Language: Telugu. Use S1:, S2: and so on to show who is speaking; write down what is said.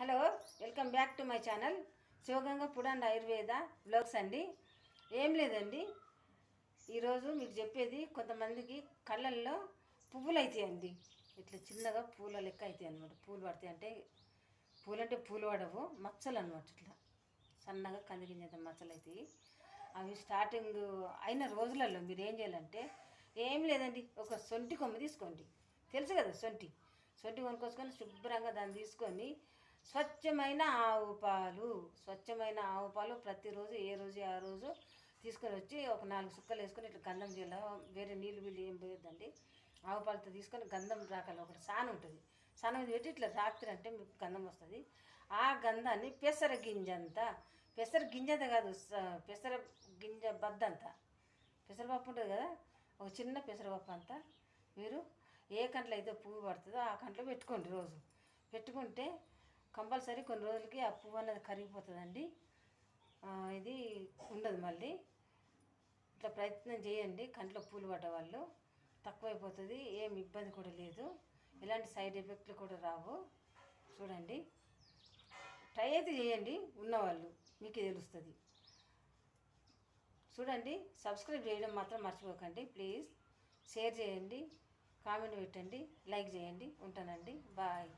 S1: Hello welcome back to my channel. Sivaganga food and Ayurveda blogs అండి. ఏం లేదండి. ఈరోజు మీకు చెప్పేది కొంతమందికి కళ్ళల్లో పువ్వులు అవుతాయండి ఇట్లా చిన్నగా పూల లెక్క అవుతాయి అనమాట పూలు పడతాయి అంటే పూలు అంటే పూలు పడవు మచ్చలు అనమాట ఇట్లా. సన్నగా కందిగించేంత మచ్చలు అవుతాయి అవి స్టార్టింగ్ అయిన రోజులలో మీరు ఏం చేయాలంటే ఏం లేదండి ఒక సొంటి కొమ్మ తీసుకోండి. తెలుసు కదా సొంటి. సొంటి కొనుక్కోసుకొని శుభ్రంగా దాన్ని తీసుకొని స్వచ్ఛమైన ఆవు పాలు స్వచ్ఛమైన ఆవు పాలు ప్రతిరోజు ఏ రోజు ఆ రోజు తీసుకొని వచ్చి ఒక నాలుగు సుక్కలు వేసుకొని ఇట్లా గంధం చేయాలి. వేరే నీళ్ళు వీళ్ళు ఏం పోయొద్దండి. ఆవు పాలతో తీసుకొని గంధం రాకాలి. ఒకటి సాన ఉంటుంది. సానం మీద పెట్టి ఇట్లా రాత్రి అంటే మీకు గంధం వస్తుంది. ఆ గంధాన్ని పెసర గింజంతా పెసర గింజంత కాదు పెసర గింజ బద్దంతా పెసరపప్పు ఉంటుంది కదా? ఒక చిన్న పెసరపప్పు అంతా మీరు ఏ కంట్లో అయితే పువ్వు పడుతుందో ఆ కంట్లో పెట్టుకోండి రోజు. పెట్టుకుంటే కంపల్సరీ కొన్ని రోజులకి ఆ పువ్వు అనేది కరిగిపోతుందండి. ఇది ఉండదు మళ్ళీ. ఇట్లా ప్రయత్నం చేయండి కంట్లో పూలు పడ్డ వాళ్ళు తక్కువైపోతుంది ఏం ఇబ్బంది కూడా లేదు. ఎలాంటి సైడ్ ఎఫెక్ట్లు కూడా రావు. చూడండి. ట్రై అయితే చేయండి ఉన్నవాళ్ళు మీకే తెలుస్తుంది. చూడండి సబ్స్క్రైబ్ చేయడం మాత్రం మర్చిపోకండి ప్లీజ్. షేర్ చేయండి కామెంట్ పెట్టండి లైక్ చేయండి. ఉంటానండి. బాయ్.